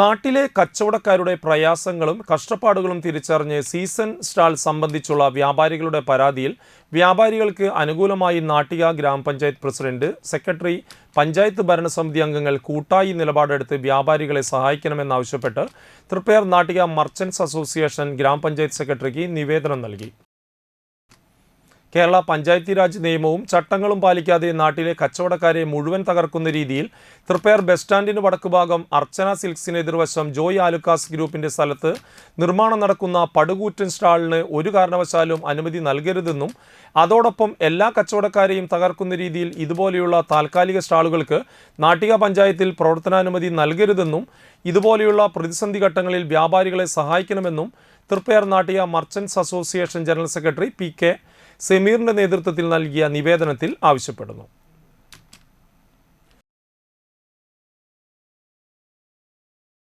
നാട്ടിലെ കച്ചവടക്കാരുടെ പ്രയാസങ്ങളും കഷ്ടപ്പാടുകളും തിരിച്ചറിഞ്ഞ് സീസൺ സ്റ്റാൾ സംബന്ധിച്ചുള്ള വ്യാപാരികളുടെ പരാതിയിൽ വ്യാപാരികൾക്ക് അനുകൂലമായി നാട്ടിക ഗ്രാമപഞ്ചായത്ത് പ്രസിഡന്റ് സെക്രട്ടറി പഞ്ചായത്ത് ഭരണസമിതി അംഗങ്ങൾ കൂട്ടായി നിലപാടെടുത്ത് വ്യാപാരികളെ സഹായിക്കണമെന്നാവശ്യപ്പെട്ട് തൃപ്പയാർ നാട്ടിക മർച്ചൻസ് അസോസിയേഷൻ ഗ്രാമപഞ്ചായത്ത് സെക്രട്ടറിക്ക് നിവേദനം നൽകി. കേരള പഞ്ചായത്തി രാജ് നിയമവും ചട്ടങ്ങളും പാലിക്കാതെ നാട്ടിലെ കച്ചവടക്കാരെ മുഴുവൻ തകർക്കുന്ന രീതിയിൽ തൃപ്പയാർ ബസ് സ്റ്റാൻഡിന് വടക്കുഭാഗം അർച്ചന സിൽക്സിന് എതിർവശം ജോയ് ആലുക്കാസ് ഗ്രൂപ്പിന്റെ സ്ഥലത്ത് നിർമ്മാണം നടക്കുന്ന പടുകൂറ്റൻ സ്റ്റാളിന് ഒരു കാരണവശാലും അനുമതി നൽകരുതെന്നും അതോടൊപ്പം എല്ലാ കച്ചവടക്കാരെയും തകർക്കുന്ന രീതിയിൽ ഇതുപോലെയുള്ള താൽക്കാലിക സ്റ്റാളുകൾക്ക് നാട്ടിക പഞ്ചായത്തിൽ പ്രവർത്തനാനുമതി നൽകരുതെന്നും ഇതുപോലെയുള്ള പ്രതിസന്ധി ഘട്ടങ്ങളിൽ വ്യാപാരികളെ സഹായിക്കണമെന്നും Triprayar Nattika merchants association general secretary P K സമീറിന്റെ നേതൃത്വത്തിൽ നൽകിയ നിവേദനത്തിൽ ആവശ്യപ്പെടുന്നു